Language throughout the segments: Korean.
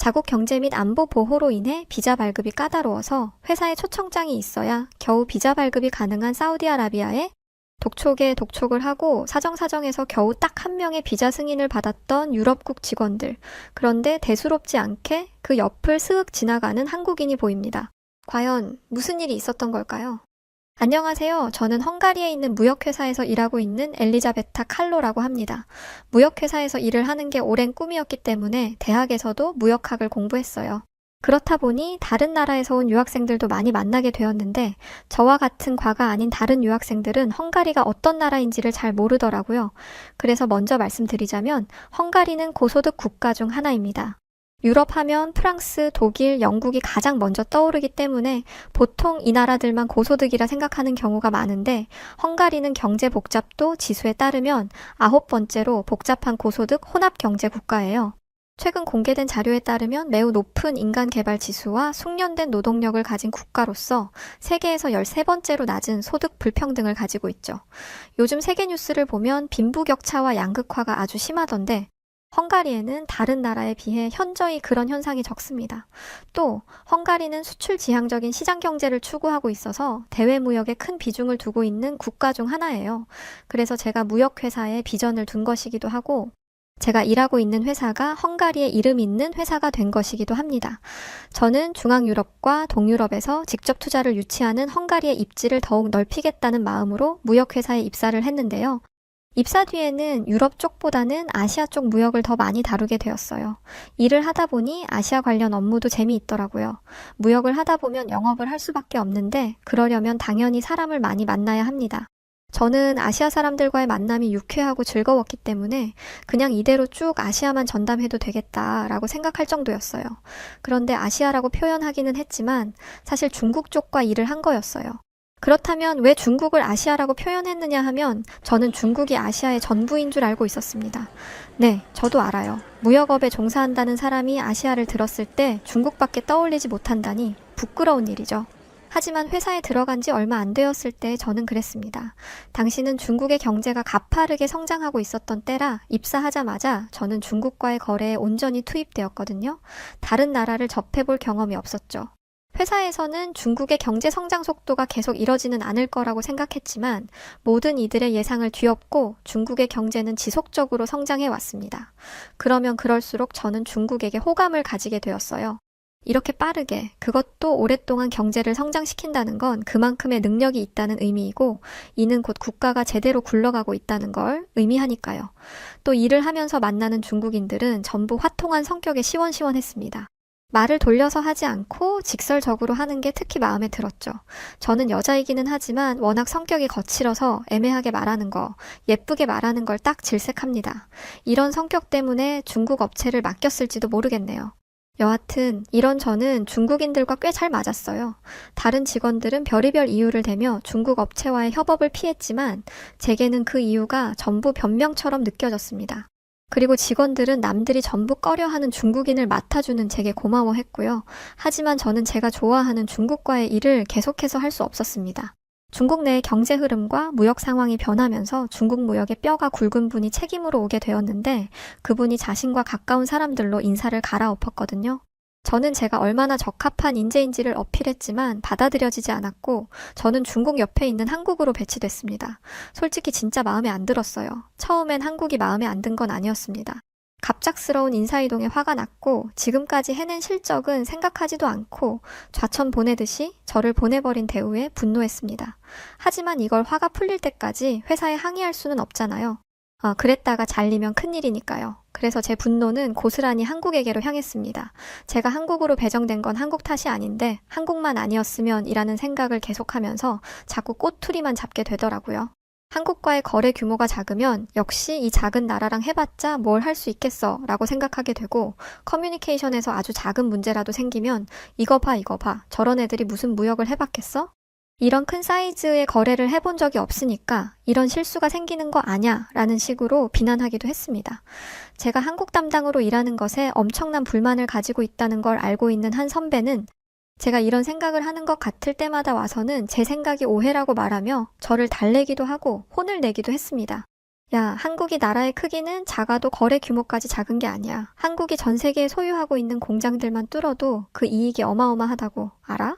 자국 경제 및 안보 보호로 인해 비자 발급이 까다로워서 회사에 초청장이 있어야 겨우 비자 발급이 가능한 사우디아라비아에 독촉에 독촉을 하고 사정사정해서 겨우 딱 한 명의 비자 승인을 받았던 유럽국 직원들. 그런데 대수롭지 않게 그 옆을 스윽 지나가는 한국인이 보입니다. 과연 무슨 일이 있었던 걸까요? 안녕하세요. 저는 헝가리에 있는 무역회사에서 일하고 있는 엘리자베타 칼로라고 합니다. 무역회사에서 일을 하는 게 오랜 꿈이었기 때문에 대학에서도 무역학을 공부했어요. 그렇다 보니 다른 나라에서 온 유학생들도 많이 만나게 되었는데 저와 같은 과가 아닌 다른 유학생들은 헝가리가 어떤 나라인지를 잘 모르더라고요. 그래서 먼저 말씀드리자면 헝가리는 고소득 국가 중 하나입니다. 유럽 하면 프랑스, 독일, 영국이 가장 먼저 떠오르기 때문에 보통 이 나라들만 고소득이라 생각하는 경우가 많은데 헝가리는 경제 복잡도 지수에 따르면 아홉 번째로 복잡한 고소득 혼합 경제 국가예요. 최근 공개된 자료에 따르면 매우 높은 인간 개발 지수와 숙련된 노동력을 가진 국가로서 세계에서 13번째로 낮은 소득 불평등을 가지고 있죠. 요즘 세계 뉴스를 보면 빈부격차와 양극화가 아주 심하던데 헝가리에는 다른 나라에 비해 현저히 그런 현상이 적습니다. 또 헝가리는 수출 지향적인 시장 경제를 추구하고 있어서 대외 무역에 큰 비중을 두고 있는 국가 중 하나예요. 그래서 제가 무역 회사에 비전을 둔 것이기도 하고 제가 일하고 있는 회사가 헝가리에 이름 있는 회사가 된 것이기도 합니다. 저는 중앙유럽과 동유럽에서 직접 투자를 유치하는 헝가리의 입지를 더욱 넓히겠다는 마음으로 무역회사에 입사를 했는데요. 입사 뒤에는 유럽 쪽보다는 아시아 쪽 무역을 더 많이 다루게 되었어요. 일을 하다 보니 아시아 관련 업무도 재미있더라고요. 무역을 하다 보면 영업을 할 수밖에 없는데 그러려면 당연히 사람을 많이 만나야 합니다. 저는 아시아 사람들과의 만남이 유쾌하고 즐거웠기 때문에 그냥 이대로 쭉 아시아만 전담해도 되겠다라고 생각할 정도였어요. 그런데 아시아라고 표현하기는 했지만 사실 중국 쪽과 일을 한 거였어요. 그렇다면 왜 중국을 아시아라고 표현했느냐 하면 저는 중국이 아시아의 전부인 줄 알고 있었습니다. 네, 저도 알아요. 무역업에 종사한다는 사람이 아시아를 들었을 때 중국밖에 떠올리지 못한다니 부끄러운 일이죠. 하지만 회사에 들어간 지 얼마 안 되었을 때 저는 그랬습니다. 당시는 중국의 경제가 가파르게 성장하고 있었던 때라 입사하자마자 저는 중국과의 거래에 온전히 투입되었거든요. 다른 나라를 접해볼 경험이 없었죠. 회사에서는 중국의 경제 성장 속도가 계속 이러지는 않을 거라고 생각했지만 모든 이들의 예상을 뒤엎고 중국의 경제는 지속적으로 성장해 왔습니다. 그러면 그럴수록 저는 중국에게 호감을 가지게 되었어요. 이렇게 빠르게 그것도 오랫동안 경제를 성장시킨다는 건 그만큼의 능력이 있다는 의미이고 이는 곧 국가가 제대로 굴러가고 있다는 걸 의미하니까요. 또 일을 하면서 만나는 중국인들은 전부 화통한 성격에 시원시원했습니다. 말을 돌려서 하지 않고 직설적으로 하는 게 특히 마음에 들었죠. 저는 여자이기는 하지만 워낙 성격이 거칠어서 애매하게 말하는 거, 예쁘게 말하는 걸 딱 질색합니다. 이런 성격 때문에 중국 업체를 맡겼을지도 모르겠네요. 여하튼 이런 저는 중국인들과 꽤 잘 맞았어요. 다른 직원들은 별의별 이유를 대며 중국 업체와의 협업을 피했지만 제게는 그 이유가 전부 변명처럼 느껴졌습니다. 그리고 직원들은 남들이 전부 꺼려하는 중국인을 맡아주는 제게 고마워했고요. 하지만 저는 제가 좋아하는 중국과의 일을 계속해서 할 수 없었습니다. 중국 내의 경제 흐름과 무역 상황이 변하면서 중국 무역의 뼈가 굵은 분이 책임으로 오게 되었는데 그분이 자신과 가까운 사람들로 인사를 갈아엎었거든요. 저는 제가 얼마나 적합한 인재인지를 어필했지만 받아들여지지 않았고 저는 중국 옆에 있는 한국으로 배치됐습니다. 솔직히 진짜 마음에 안 들었어요. 처음엔 한국이 마음에 안 든 건 아니었습니다. 갑작스러운 인사이동에 화가 났고 지금까지 해낸 실적은 생각하지도 않고 좌천 보내듯이 저를 보내버린 대우에 분노했습니다. 하지만 이걸 화가 풀릴 때까지 회사에 항의할 수는 없잖아요. 아, 그랬다가 잘리면 큰일이니까요. 그래서 제 분노는 고스란히 한국에게로 향했습니다. 제가 한국으로 배정된 건 한국 탓이 아닌데 한국만 아니었으면 이라는 생각을 계속하면서 자꾸 꼬투리만 잡게 되더라고요. 한국과의 거래 규모가 작으면 역시 이 작은 나라랑 해봤자 뭘 할 수 있겠어 라고 생각하게 되고 커뮤니케이션에서 아주 작은 문제라도 생기면 이거 봐 이거 봐 저런 애들이 무슨 무역을 해봤겠어? 이런 큰 사이즈의 거래를 해본 적이 없으니까 이런 실수가 생기는 거 아냐 라는 식으로 비난하기도 했습니다. 제가 한국 담당으로 일하는 것에 엄청난 불만을 가지고 있다는 걸 알고 있는 한 선배는 제가 이런 생각을 하는 것 같을 때마다 와서는 제 생각이 오해라고 말하며 저를 달래기도 하고 혼을 내기도 했습니다. 야, 한국이 나라의 크기는 작아도 거래 규모까지 작은 게 아니야. 한국이 전 세계에 소유하고 있는 공장들만 뚫어도 그 이익이 어마어마하다고. 알아?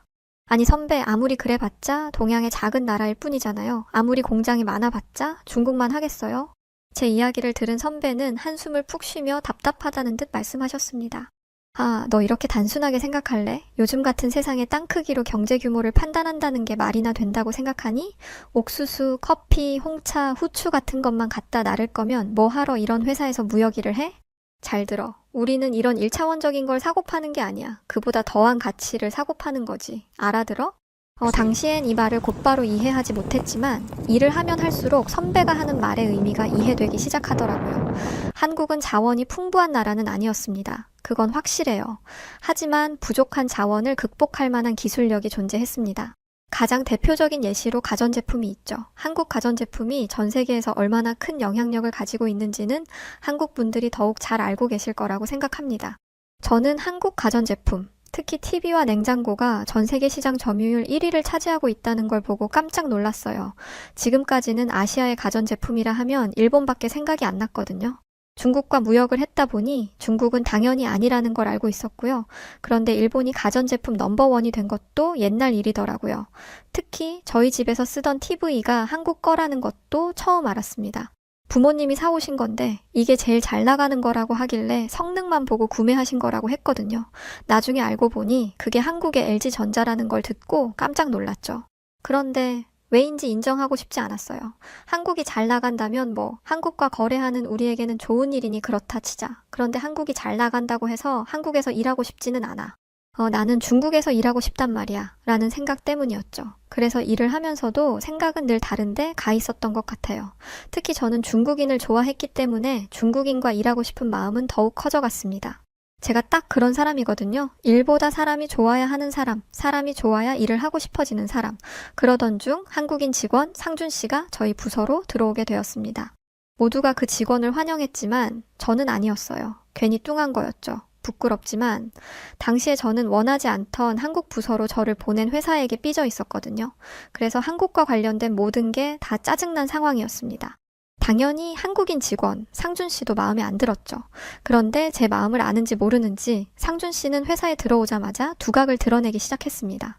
아니, 선배, 아무리 그래봤자 동양의 작은 나라일 뿐이잖아요. 아무리 공장이 많아봤자 중국만 하겠어요? 제 이야기를 들은 선배는 한숨을 푹 쉬며 답답하다는 듯 말씀하셨습니다. 아, 너 이렇게 단순하게 생각할래? 요즘 같은 세상에 땅 크기로 경제 규모를 판단한다는 게 말이나 된다고 생각하니? 옥수수, 커피, 홍차, 후추 같은 것만 갖다 나를 거면 뭐 하러 이런 회사에서 무역 일을 해? 잘 들어. 우리는 이런 일차원적인걸 사고 파는 게 아니야. 그보다 더한 가치를 사고 파는 거지. 알아들어? 어, 당시엔 이 말을 곧바로 이해하지 못했지만 일을 하면 할수록 선배가 하는 말의 의미가 이해되기 시작하더라고요. 한국은 자원이 풍부한 나라는 아니었습니다. 그건 확실해요. 하지만 부족한 자원을 극복할 만한 기술력이 존재했습니다. 가장 대표적인 예시로 가전제품이 있죠. 한국 가전제품이 전 세계에서 얼마나 큰 영향력을 가지고 있는지는 한국 분들이 더욱 잘 알고 계실 거라고 생각합니다. 저는 한국 가전제품, 특히 TV와 냉장고가 전 세계 시장 점유율 1위를 차지하고 있다는 걸 보고 깜짝 놀랐어요. 지금까지는 아시아의 가전제품이라 하면 일본밖에 생각이 안 났거든요. 중국과 무역을 했다 보니 중국은 당연히 아니라는 걸 알고 있었고요. 그런데 일본이 가전제품 넘버원이 된 것도 옛날 일이더라고요. 특히 저희 집에서 쓰던 TV가 한국 거라는 것도 처음 알았습니다. 부모님이 사오신 건데 이게 제일 잘 나가는 거라고 하길래 성능만 보고 구매하신 거라고 했거든요. 나중에 알고 보니 그게 한국의 LG전자라는 걸 듣고 깜짝 놀랐죠. 그런데 왜인지 인정하고 싶지 않았어요. 한국이 잘 나간다면 뭐 한국과 거래하는 우리에게는 좋은 일이니 그렇다 치자. 그런데 한국이 잘 나간다고 해서 한국에서 일하고 싶지는 않아. 어, 나는 중국에서 일하고 싶단 말이야. 라는 생각 때문이었죠. 그래서 일을 하면서도 생각은 늘 다른데 가 있었던 것 같아요. 특히 저는 중국인을 좋아했기 때문에 중국인과 일하고 싶은 마음은 더욱 커져갔습니다. 제가 딱 그런 사람이거든요. 일보다 사람이 좋아야 하는 사람, 사람이 좋아야 일을 하고 싶어지는 사람. 그러던 중 한국인 직원 상준 씨가 저희 부서로 들어오게 되었습니다. 모두가 그 직원을 환영했지만 저는 아니었어요. 괜히 뚱한 거였죠. 부끄럽지만 당시에 저는 원하지 않던 한국 부서로 저를 보낸 회사에게 삐져 있었거든요. 그래서 한국과 관련된 모든 게 다 짜증난 상황이었습니다. 당연히 한국인 직원 상준 씨도 마음에 안 들었죠. 그런데 제 마음을 아는지 모르는지 상준 씨는 회사에 들어오자마자 두각을 드러내기 시작했습니다.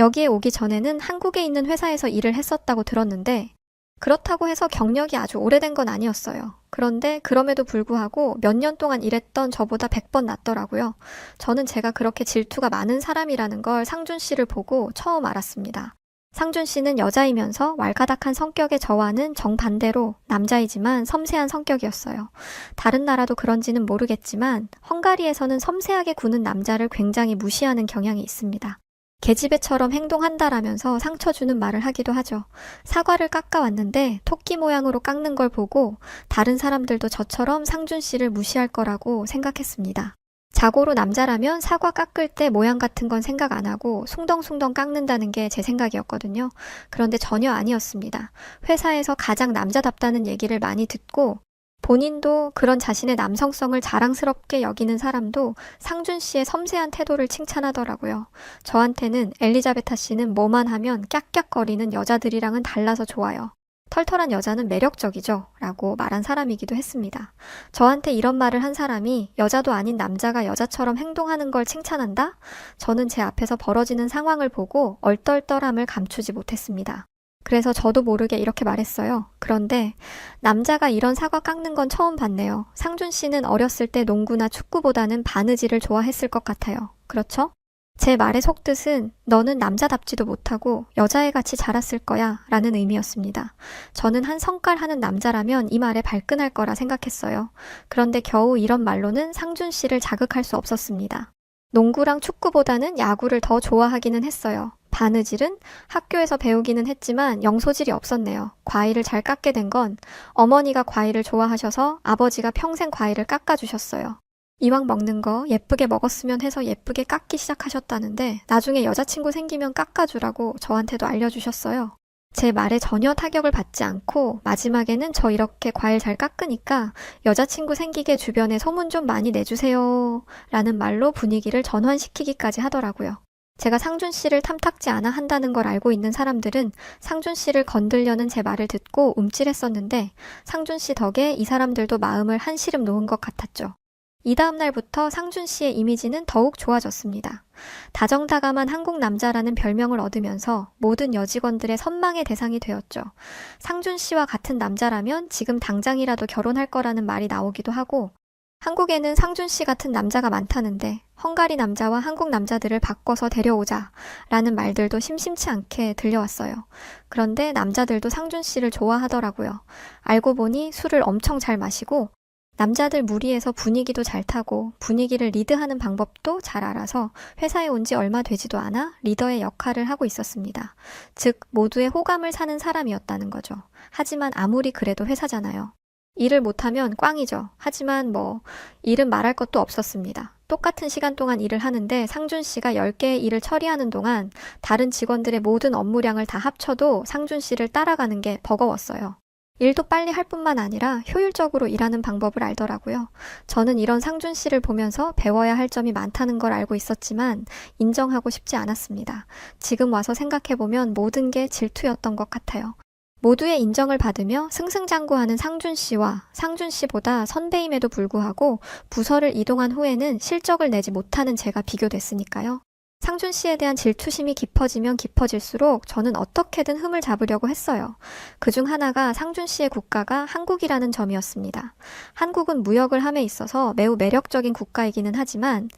여기에 오기 전에는 한국에 있는 회사에서 일을 했었다고 들었는데 그렇다고 해서 경력이 아주 오래된 건 아니었어요. 그런데 그럼에도 불구하고 몇 년 동안 일했던 저보다 100번 낫더라고요. 저는 제가 그렇게 질투가 많은 사람이라는 걸 상준 씨를 보고 처음 알았습니다. 상준 씨는 여자이면서 왈가닥한 성격의 저와는 정반대로 남자이지만 섬세한 성격이었어요. 다른 나라도 그런지는 모르겠지만 헝가리에서는 섬세하게 구는 남자를 굉장히 무시하는 경향이 있습니다. 계집애처럼 행동한다라면서 상처 주는 말을 하기도 하죠. 사과를 깎아왔는데 토끼 모양으로 깎는 걸 보고 다른 사람들도 저처럼 상준 씨를 무시할 거라고 생각했습니다. 자고로 남자라면 사과 깎을 때 모양 같은 건 생각 안 하고 숭덩숭덩 깎는다는 게 제 생각이었거든요. 그런데 전혀 아니었습니다. 회사에서 가장 남자답다는 얘기를 많이 듣고 본인도 그런 자신의 남성성을 자랑스럽게 여기는 사람도 상준 씨의 섬세한 태도를 칭찬하더라고요. 저한테는 엘리자베타 씨는 뭐만 하면 깍깍거리는 여자들이랑은 달라서 좋아요. 털털한 여자는 매력적이죠. 라고 말한 사람이기도 했습니다. 저한테 이런 말을 한 사람이 여자도 아닌 남자가 여자처럼 행동하는 걸 칭찬한다? 저는 제 앞에서 벌어지는 상황을 보고 얼떨떨함을 감추지 못했습니다. 그래서 저도 모르게 이렇게 말했어요. 그런데 남자가 이런 사과 깎는 건 처음 봤네요. 상준 씨는 어렸을 때 농구나 축구보다는 바느질을 좋아했을 것 같아요. 그렇죠? 제 말의 속뜻은 너는 남자답지도 못하고 여자애 같이 자랐을 거야 라는 의미였습니다. 저는 한 성깔 하는 남자라면 이 말에 발끈할 거라 생각했어요. 그런데 겨우 이런 말로는 상준 씨를 자극할 수 없었습니다. 농구랑 축구보다는 야구를 더 좋아하기는 했어요. 바느질은 학교에서 배우기는 했지만 영소질이 없었네요. 과일을 잘 깎게 된 건 어머니가 과일을 좋아하셔서 아버지가 평생 과일을 깎아주셨어요. 이왕 먹는 거 예쁘게 먹었으면 해서 예쁘게 깎기 시작하셨다는데 나중에 여자친구 생기면 깎아주라고 저한테도 알려주셨어요. 제 말에 전혀 타격을 받지 않고 마지막에는 저 이렇게 과일 잘 깎으니까 여자친구 생기게 주변에 소문 좀 많이 내주세요. 라는 말로 분위기를 전환시키기까지 하더라고요. 제가 상준 씨를 탐탁지 않아 한다는 걸 알고 있는 사람들은 상준 씨를 건들려는 제 말을 듣고 움찔했었는데 상준 씨 덕에 이 사람들도 마음을 한시름 놓은 것 같았죠. 이 다음 날부터 상준 씨의 이미지는 더욱 좋아졌습니다. 다정다감한 한국 남자라는 별명을 얻으면서 모든 여직원들의 선망의 대상이 되었죠. 상준 씨와 같은 남자라면 지금 당장이라도 결혼할 거라는 말이 나오기도 하고 한국에는 상준 씨 같은 남자가 많다는데 헝가리 남자와 한국 남자들을 바꿔서 데려오자 라는 말들도 심심치 않게 들려왔어요. 그런데 남자들도 상준 씨를 좋아하더라고요. 알고 보니 술을 엄청 잘 마시고 남자들 무리해서 분위기도 잘 타고 분위기를 리드하는 방법도 잘 알아서 회사에 온 지 얼마 되지도 않아 리더의 역할을 하고 있었습니다. 즉, 모두의 호감을 사는 사람이었다는 거죠. 하지만 아무리 그래도 회사잖아요. 일을 못하면 꽝이죠. 하지만 뭐, 일은 말할 것도 없었습니다. 똑같은 시간 동안 일을 하는데 상준 씨가 10개의 일을 처리하는 동안 다른 직원들의 모든 업무량을 다 합쳐도 상준 씨를 따라가는 게 버거웠어요. 일도 빨리 할 뿐만 아니라 효율적으로 일하는 방법을 알더라고요. 저는 이런 상준 씨를 보면서 배워야 할 점이 많다는 걸 알고 있었지만 인정하고 싶지 않았습니다. 지금 와서 생각해보면 모든 게 질투였던 것 같아요. 모두의 인정을 받으며 승승장구하는 상준 씨와 상준 씨보다 선배임에도 불구하고 부서를 이동한 후에는 실적을 내지 못하는 제가 비교됐으니까요. 상준 씨에 대한 질투심이 깊어지면 깊어질수록 저는 어떻게든 흠을 잡으려고 했어요. 그 중 하나가 상준 씨의 국가가 한국이라는 점이었습니다. 한국은 무역을 함에 있어서 매우 매력적인 국가이기는 하지만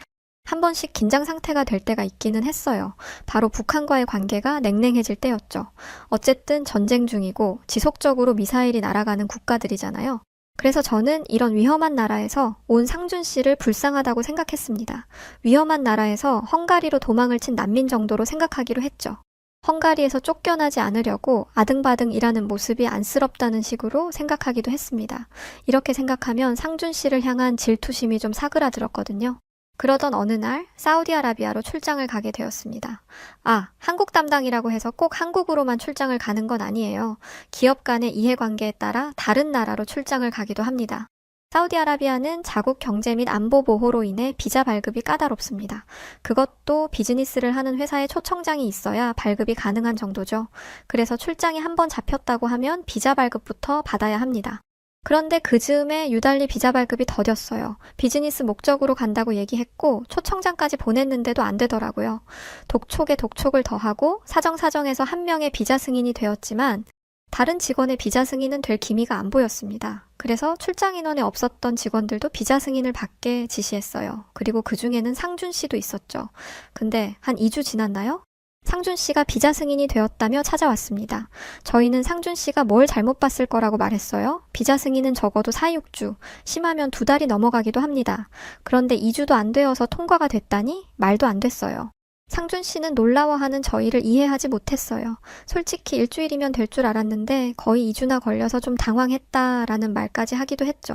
한 번씩 긴장 상태가 될 때가 있기는 했어요. 바로 북한과의 관계가 냉랭해질 때였죠. 어쨌든 전쟁 중이고 지속적으로 미사일이 날아가는 국가들이잖아요. 그래서 저는 이런 위험한 나라에서 온 상준 씨를 불쌍하다고 생각했습니다. 위험한 나라에서 헝가리로 도망을 친 난민 정도로 생각하기로 했죠. 헝가리에서 쫓겨나지 않으려고 아등바등 일하는 모습이 안쓰럽다는 식으로 생각하기도 했습니다. 이렇게 생각하면 상준 씨를 향한 질투심이 좀 사그라들었거든요. 그러던 어느 날 사우디아라비아로 출장을 가게 되었습니다. 아, 한국 담당이라고 해서 꼭 한국으로만 출장을 가는 건 아니에요. 기업 간의 이해관계에 따라 다른 나라로 출장을 가기도 합니다. 사우디아라비아는 자국 경제 및 안보 보호로 인해 비자 발급이 까다롭습니다. 그것도 비즈니스를 하는 회사에 초청장이 있어야 발급이 가능한 정도죠. 그래서 출장이 한번 잡혔다고 하면 비자 발급부터 받아야 합니다. 그런데 그 즈음에 유달리 비자 발급이 더뎠어요. 비즈니스 목적으로 간다고 얘기했고 초청장까지 보냈는데도 안 되더라고요. 독촉에 독촉을 더하고 사정사정에서 한 명의 비자 승인이 되었지만 다른 직원의 비자 승인은 될 기미가 안 보였습니다. 그래서 출장 인원에 없었던 직원들도 비자 승인을 받게 지시했어요. 그리고 그 중에는 상준 씨도 있었죠. 근데 한 2주 지났나요? 상준 씨가 비자 승인이 되었다며 찾아왔습니다. 저희는 상준 씨가 뭘 잘못 봤을 거라고 말했어요. 비자 승인은 적어도 4, 6주, 심하면 두 달이 넘어가기도 합니다. 그런데 2주도 안 되어서 통과가 됐다니 말도 안 됐어요. 상준 씨는 놀라워하는 저희를 이해하지 못했어요. 솔직히 일주일이면 될 줄 알았는데 거의 2주나 걸려서 좀 당황했다라는 말까지 하기도 했죠.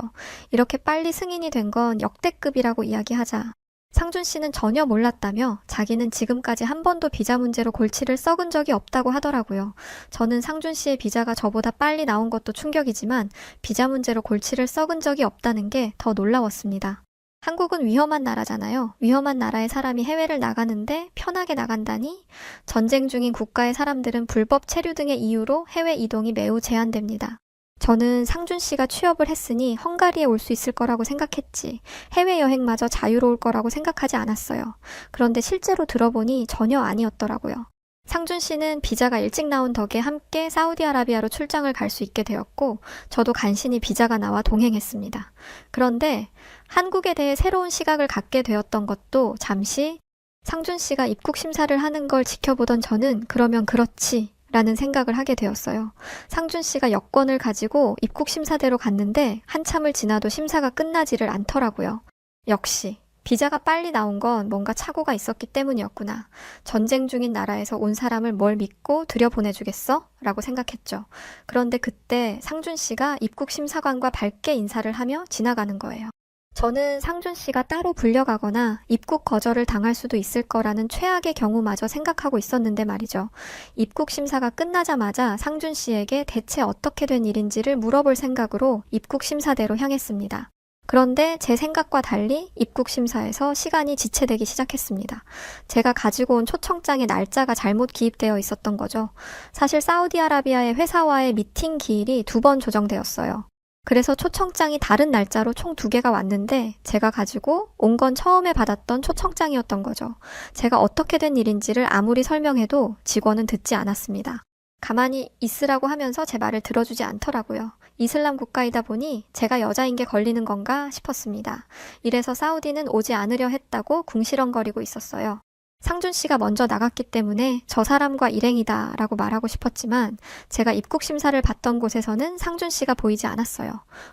이렇게 빨리 승인이 된 건 역대급이라고 이야기하자 상준 씨는 전혀 몰랐다며 자기는 지금까지 한 번도 비자 문제로 골치를 썩은 적이 없다고 하더라고요. 저는 상준 씨의 비자가 저보다 빨리 나온 것도 충격이지만 비자 문제로 골치를 썩은 적이 없다는 게 더 놀라웠습니다. 한국은 위험한 나라잖아요. 위험한 나라의 사람이 해외를 나가는데 편하게 나간다니? 전쟁 중인 국가의 사람들은 불법 체류 등의 이유로 해외 이동이 매우 제한됩니다. 저는 상준 씨가 취업을 했으니 헝가리에 올 수 있을 거라고 생각했지. 해외여행마저 자유로울 거라고 생각하지 않았어요. 그런데 실제로 들어보니 전혀 아니었더라고요. 상준 씨는 비자가 일찍 나온 덕에 함께 사우디아라비아로 출장을 갈 수 있게 되었고, 저도 간신히 비자가 나와 동행했습니다. 그런데 한국에 대해 새로운 시각을 갖게 되었던 것도 잠시 상준 씨가 입국 심사를 하는 걸 지켜보던 저는 그러면 그렇지 라는 생각을 하게 되었어요. 상준 씨가 여권을 가지고 입국 심사대로 갔는데 한참을 지나도 심사가 끝나지를 않더라고요. 역시 비자가 빨리 나온 건 뭔가 착오가 있었기 때문이었구나. 전쟁 중인 나라에서 온 사람을 뭘 믿고 들여보내주겠어? 라고 생각했죠. 그런데 그때 상준 씨가 입국 심사관과 밝게 인사를 하며 지나가는 거예요. 저는 상준 씨가 따로 불려가거나 입국 거절을 당할 수도 있을 거라는 최악의 경우마저 생각하고 있었는데 말이죠. 입국 심사가 끝나자마자 상준 씨에게 대체 어떻게 된 일인지를 물어볼 생각으로 입국 심사대로 향했습니다. 그런데 제 생각과 달리 입국 심사에서 시간이 지체되기 시작했습니다. 제가 가지고 온 초청장의 날짜가 잘못 기입되어 있었던 거죠. 사실 사우디아라비아의 회사와의 미팅 기일이 두 번 조정되었어요. 그래서 초청장이 다른 날짜로 총 두 개가 왔는데 제가 가지고 온 건 처음에 받았던 초청장이었던 거죠. 제가 어떻게 된 일인지를 아무리 설명해도 직원은 듣지 않았습니다. 가만히 있으라고 하면서 제 말을 들어주지 않더라고요. 이슬람 국가이다 보니 제가 여자인 게 걸리는 건가 싶었습니다. 이래서 사우디는 오지 않으려 했다고 궁시렁거리고 있었어요. 상준 씨가 먼저 나갔기 때문에 저 사람과 일행이다 라고 말하고 싶었지만 제가 입국 심사를 받던 곳에서는 상준 씨가 보이지 않았어요.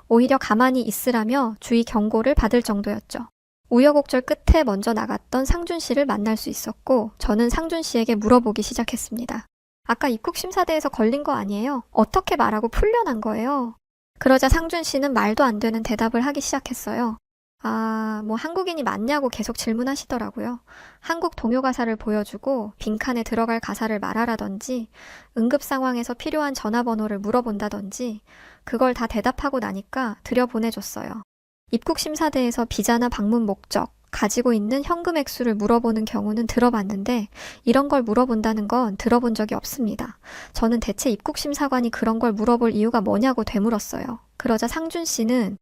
오히려 가만히 있으라며 주의 경고를 받을 정도였죠. 우여곡절 끝에 먼저 나갔던 상준 씨를 만날 수 있었고 저는 상준 씨에게 물어보기 시작했습니다. 아까 입국 심사대에서 걸린 거 아니에요? 어떻게 말하고 풀려난 거예요? 그러자 상준 씨는 말도 안 되는 대답을 하기 시작했어요. 아, 뭐 한국인이 맞냐고 계속 질문하시더라고요. 한국 동요 가사를 보여주고 빈칸에 들어갈 가사를 말하라든지 응급 상황에서 필요한 전화번호를 물어본다든지 그걸 다 대답하고 나니까 들여보내줬어요. 입국 심사대에서 비자나 방문 목적, 가지고 있는 현금 액수를 물어보는 경우는 들어봤는데 이런 걸 물어본다는 건 들어본 적이 없습니다. 저는 대체 입국 심사관이 그런 걸 물어볼 이유가 뭐냐고 되물었어요. 그러자 상준 씨는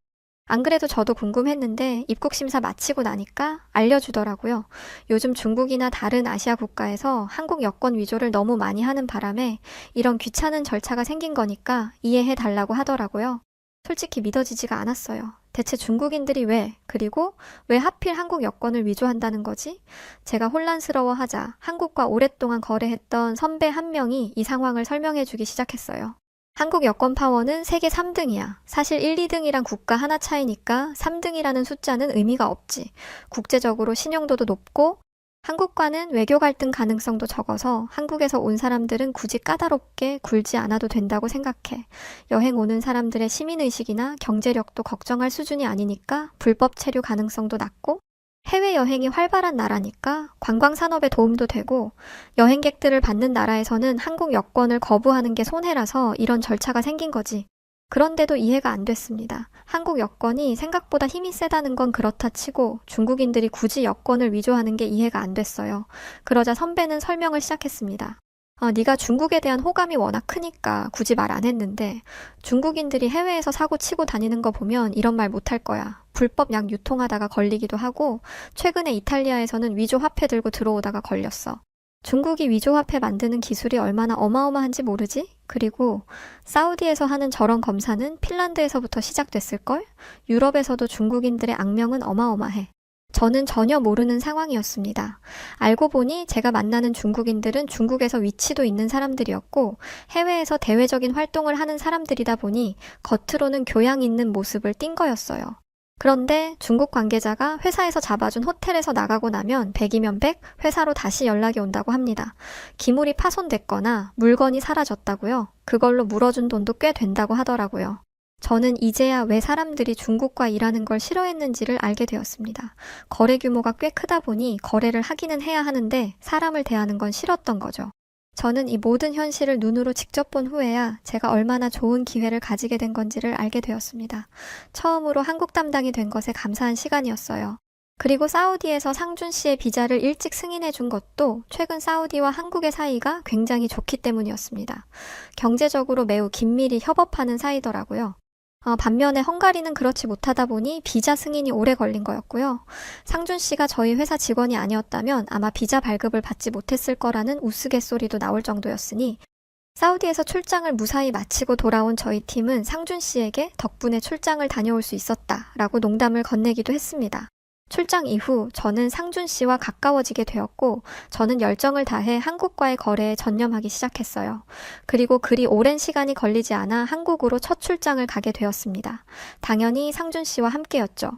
안 그래도 저도 궁금했는데 입국 심사 마치고 나니까 알려주더라고요. 요즘 중국이나 다른 아시아 국가에서 한국 여권 위조를 너무 많이 하는 바람에 이런 귀찮은 절차가 생긴 거니까 이해해 달라고 하더라고요. 솔직히 믿어지지가 않았어요. 대체 중국인들이 왜, 그리고 왜 하필 한국 여권을 위조한다는 거지? 제가 혼란스러워 하자 한국과 오랫동안 거래했던 선배 한 명이 이 상황을 설명해 주기 시작했어요. 한국 여권 파워는 세계 3등이야. 사실 1, 2등이랑 국가 하나 차이니까 3등이라는 숫자는 의미가 없지. 국제적으로 신용도도 높고 한국과는 외교 갈등 가능성도 적어서 한국에서 온 사람들은 굳이 까다롭게 굴지 않아도 된다고 생각해. 여행 오는 사람들의 시민의식이나 경제력도 걱정할 수준이 아니니까 불법 체류 가능성도 낮고 해외여행이 활발한 나라니까 관광산업에 도움도 되고 여행객들을 받는 나라에서는 한국 여권을 거부하는 게 손해라서 이런 절차가 생긴 거지. 그런데도 이해가 안 됐습니다. 한국 여권이 생각보다 힘이 세다는 건 그렇다 치고 중국인들이 굳이 여권을 위조하는 게 이해가 안 됐어요. 그러자 선배는 설명을 시작했습니다. 아, 네가 중국에 대한 호감이 워낙 크니까 굳이 말 안 했는데 중국인들이 해외에서 사고 치고 다니는 거 보면 이런 말 못할 거야. 불법 약 유통하다가 걸리기도 하고 최근에 이탈리아에서는 위조 화폐 들고 들어오다가 걸렸어. 중국이 위조 화폐 만드는 기술이 얼마나 어마어마한지 모르지? 그리고 사우디에서 하는 저런 검사는 핀란드에서부터 시작됐을걸? 유럽에서도 중국인들의 악명은 어마어마해. 저는 전혀 모르는 상황이었습니다. 알고 보니 제가 만나는 중국인들은 중국에서 위치도 있는 사람들이었고 해외에서 대외적인 활동을 하는 사람들이다 보니 겉으로는 교양 있는 모습을 띈 거였어요. 그런데 중국 관계자가 회사에서 잡아준 호텔에서 나가고 나면 100이면 100 회사로 다시 연락이 온다고 합니다. 기물이 파손됐거나 물건이 사라졌다고요. 그걸로 물어준 돈도 꽤 된다고 하더라고요. 저는 이제야 왜 사람들이 중국과 일하는 걸 싫어했는지를 알게 되었습니다. 거래 규모가 꽤 크다 보니 거래를 하기는 해야 하는데 사람을 대하는 건 싫었던 거죠. 저는 이 모든 현실을 눈으로 직접 본 후에야 제가 얼마나 좋은 기회를 가지게 된 건지를 알게 되었습니다. 처음으로 한국 담당이 된 것에 감사한 시간이었어요. 그리고 사우디에서 상준 씨의 비자를 일찍 승인해 준 것도 최근 사우디와 한국의 사이가 굉장히 좋기 때문이었습니다. 경제적으로 매우 긴밀히 협업하는 사이더라고요. 어, 반면에 헝가리는 그렇지 못하다 보니 비자 승인이 오래 걸린 거였고요. 상준 씨가 저희 회사 직원이 아니었다면 아마 비자 발급을 받지 못했을 거라는 우스갯소리도 나올 정도였으니 사우디에서 출장을 무사히 마치고 돌아온 저희 팀은 상준 씨에게 덕분에 출장을 다녀올 수 있었다라고 농담을 건네기도 했습니다. 출장 이후 저는 상준 씨와 가까워지게 되었고 저는 열정을 다해 한국과의 거래에 전념하기 시작했어요. 그리고 그리 오랜 시간이 걸리지 않아 한국으로 첫 출장을 가게 되었습니다. 당연히 상준 씨와 함께였죠.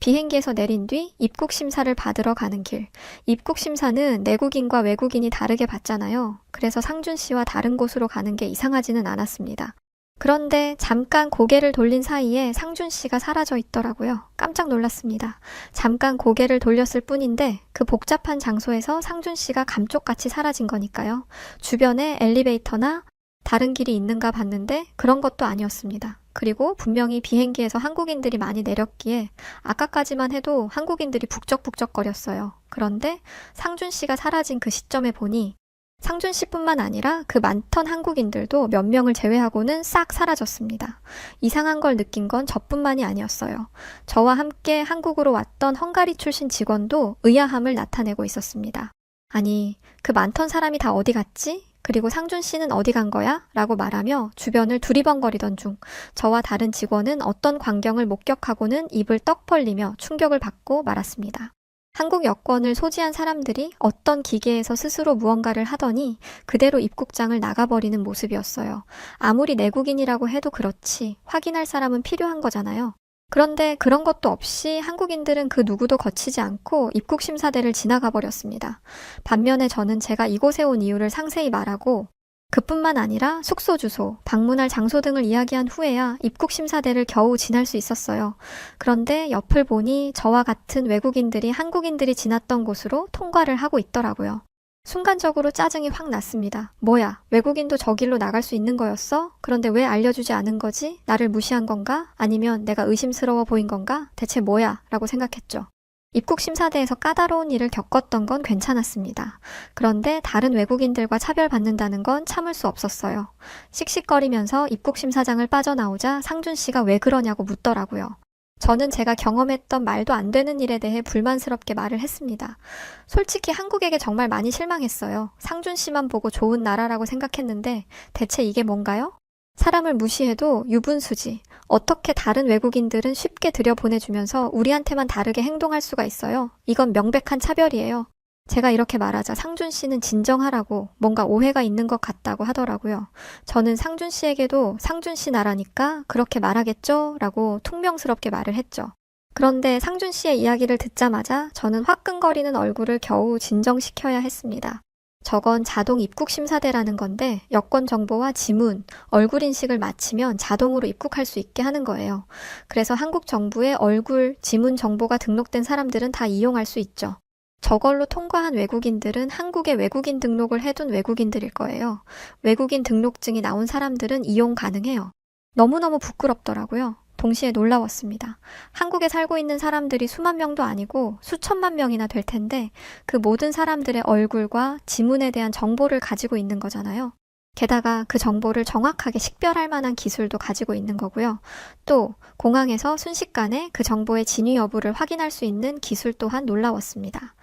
비행기에서 내린 뒤 입국 심사를 받으러 가는 길. 입국 심사는 내국인과 외국인이 다르게 받잖아요. 그래서 상준 씨와 다른 곳으로 가는 게 이상하지는 않았습니다. 그런데 잠깐 고개를 돌린 사이에 상준 씨가 사라져 있더라고요. 깜짝 놀랐습니다. 잠깐 고개를 돌렸을 뿐인데 그 복잡한 장소에서 상준 씨가 감쪽같이 사라진 거니까요. 주변에 엘리베이터나 다른 길이 있는가 봤는데 그런 것도 아니었습니다. 그리고 분명히 비행기에서 한국인들이 많이 내렸기에 아까까지만 해도 한국인들이 북적북적거렸어요. 그런데 상준 씨가 사라진 그 시점에 보니 상준 씨뿐만 아니라 그 많던 한국인들도 몇 명을 제외하고는 싹 사라졌습니다. 이상한 걸 느낀 건 저뿐만이 아니었어요. 저와 함께 한국으로 왔던 헝가리 출신 직원도 의아함을 나타내고 있었습니다. 아니, 그 많던 사람이 다 어디 갔지? 그리고 상준 씨는 어디 간 거야? 라고 말하며 주변을 두리번거리던 중 저와 다른 직원은 어떤 광경을 목격하고는 입을 떡 벌리며 충격을 받고 말았습니다. 한국 여권을 소지한 사람들이 어떤 기계에서 스스로 무언가를 하더니 그대로 입국장을 나가버리는 모습이었어요. 아무리 내국인이라고 해도 그렇지 확인할 사람은 필요한 거잖아요. 그런데 그런 것도 없이 한국인들은 그 누구도 거치지 않고 입국 심사대를 지나가 버렸습니다. 반면에 저는 제가 이곳에 온 이유를 상세히 말하고 그뿐만 아니라 숙소 주소, 방문할 장소 등을 이야기한 후에야 입국 심사대를 겨우 지날 수 있었어요. 그런데 옆을 보니 저와 같은 외국인들이 한국인들이 지났던 곳으로 통과를 하고 있더라고요. 순간적으로 짜증이 확 났습니다. 뭐야, 외국인도 저 길로 나갈 수 있는 거였어? 그런데 왜 알려주지 않은 거지? 나를 무시한 건가? 아니면 내가 의심스러워 보인 건가? 대체 뭐야? 라고 생각했죠. 입국 심사대에서 까다로운 일을 겪었던 건 괜찮았습니다. 그런데 다른 외국인들과 차별받는다는 건 참을 수 없었어요. 씩씩거리면서 입국 심사장을 빠져나오자 상준 씨가 왜 그러냐고 묻더라고요. 저는 제가 경험했던 말도 안 되는 일에 대해 불만스럽게 말을 했습니다. 솔직히 한국에게 정말 많이 실망했어요. 상준 씨만 보고 좋은 나라라고 생각했는데 대체 이게 뭔가요? 사람을 무시해도 유분수지. 어떻게 다른 외국인들은 쉽게 들여보내주면서 우리한테만 다르게 행동할 수가 있어요? 이건 명백한 차별이에요. 제가 이렇게 말하자 상준 씨는 진정하라고 뭔가 오해가 있는 것 같다고 하더라고요. 저는 상준 씨에게도 상준 씨 나라니까 그렇게 말하겠죠? 라고 퉁명스럽게 말을 했죠. 그런데 상준 씨의 이야기를 듣자마자 저는 화끈거리는 얼굴을 겨우 진정시켜야 했습니다. 저건 자동 입국 심사대라는 건데 여권 정보와 지문, 얼굴 인식을 마치면 자동으로 입국할 수 있게 하는 거예요. 그래서 한국 정부에 얼굴, 지문 정보가 등록된 사람들은 다 이용할 수 있죠. 저걸로 통과한 외국인들은 한국에 외국인 등록을 해둔 외국인들일 거예요. 외국인 등록증이 나온 사람들은 이용 가능해요. 너무너무 부끄럽더라고요. 동시에 놀라웠습니다. 한국에 살고 있는 사람들이 수만 명도 아니고 수천만 명이나 될 텐데 그 모든 사람들의 얼굴과 지문에 대한 정보를 가지고 있는 거잖아요. 게다가 그 정보를 정확하게 식별할 만한 기술도 가지고 있는 거고요. 또 공항에서 순식간에 그 정보의 진위 여부를 확인할 수 있는 기술 또한 놀라웠습니다.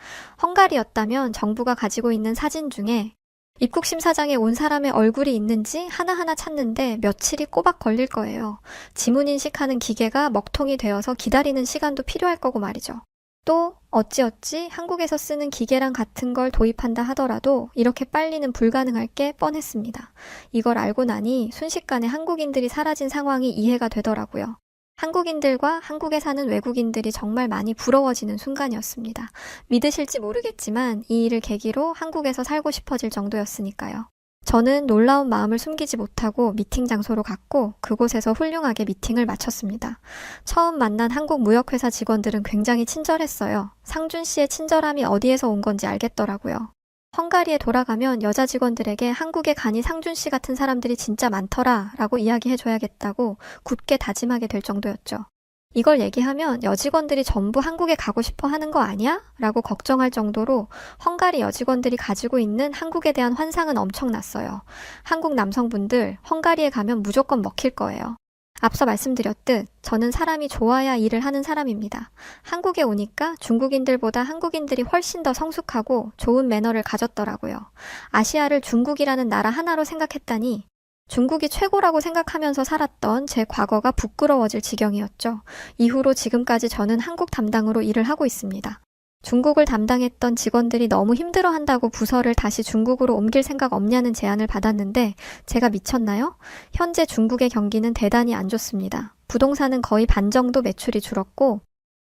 헝가리였다면 정부가 가지고 있는 사진 중에 입국 심사장에 온 사람의 얼굴이 있는지 하나하나 찾는데 며칠이 꼬박 걸릴 거예요. 지문 인식하는 기계가 먹통이 되어서 기다리는 시간도 필요할 거고 말이죠. 또 어찌어찌 한국에서 쓰는 기계랑 같은 걸 도입한다 하더라도 이렇게 빨리는 불가능할 게 뻔했습니다. 이걸 알고 나니 순식간에 한국인들이 사라진 상황이 이해가 되더라고요. 한국인들과 한국에 사는 외국인들이 정말 많이 부러워지는 순간이었습니다. 믿으실지 모르겠지만 이 일을 계기로 한국에서 살고 싶어질 정도였으니까요. 저는 놀라운 마음을 숨기지 못하고 미팅 장소로 갔고 그곳에서 훌륭하게 미팅을 마쳤습니다. 처음 만난 한국 무역회사 직원들은 굉장히 친절했어요. 상준 씨의 친절함이 어디에서 온 건지 알겠더라고요. 헝가리에 돌아가면 여자 직원들에게 한국에 가니 상준 씨 같은 사람들이 진짜 많더라 라고 이야기해줘야겠다고 굳게 다짐하게 될 정도였죠. 이걸 얘기하면 여직원들이 전부 한국에 가고 싶어 하는 거 아니야? 라고 걱정할 정도로 헝가리 여직원들이 가지고 있는 한국에 대한 환상은 엄청났어요. 한국 남성분들 헝가리에 가면 무조건 먹힐 거예요. 앞서 말씀드렸듯 저는 사람이 좋아야 일을 하는 사람입니다. 한국에 오니까 중국인들보다 한국인들이 훨씬 더 성숙하고 좋은 매너를 가졌더라고요. 아시아를 중국이라는 나라 하나로 생각했다니 중국이 최고라고 생각하면서 살았던 제 과거가 부끄러워질 지경이었죠. 이후로 지금까지 저는 한국 담당으로 일을 하고 있습니다. 중국을 담당했던 직원들이 너무 힘들어 한다고 부서를 다시 중국으로 옮길 생각 없냐는 제안을 받았는데 제가 미쳤나요? 현재 중국의 경기는 대단히 안 좋습니다. 부동산은 거의 반 정도 매출이 줄었고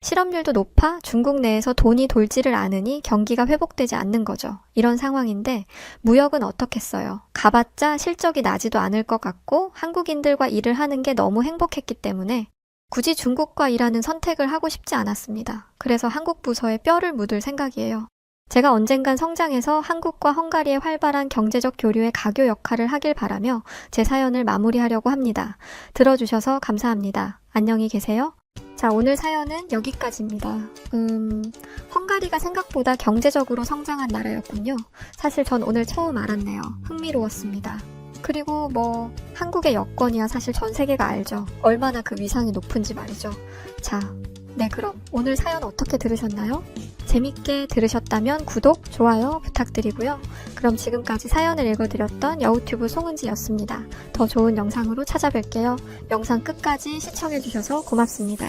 실업률도 높아 중국 내에서 돈이 돌지를 않으니 경기가 회복되지 않는 거죠. 이런 상황인데 무역은 어떻겠어요? 가봤자 실적이 나지도 않을 것 같고 한국인들과 일을 하는 게 너무 행복했기 때문에 굳이 중국과 일하는 선택을 하고 싶지 않았습니다. 그래서 한국 부서에 뼈를 묻을 생각이에요. 제가 언젠간 성장해서 한국과 헝가리의 활발한 경제적 교류의 가교 역할을 하길 바라며 제 사연을 마무리하려고 합니다. 들어주셔서 감사합니다. 안녕히 계세요. 자, 오늘 사연은 여기까지입니다. 음, 헝가리가 생각보다 경제적으로 성장한 나라였군요. 사실 전 오늘 처음 알았네요. 흥미로웠습니다. 그리고 뭐, 한국의 여권이야 사실 전 세계가 알죠. 얼마나 그 위상이 높은지 말이죠. 자, 네, 그럼 오늘 사연 어떻게 들으셨나요? 재밌게 들으셨다면 구독, 좋아요 부탁드리고요. 그럼 지금까지 사연을 읽어드렸던 여우튜브 송은지였습니다. 더 좋은 영상으로 찾아뵐게요. 영상 끝까지 시청해주셔서 고맙습니다.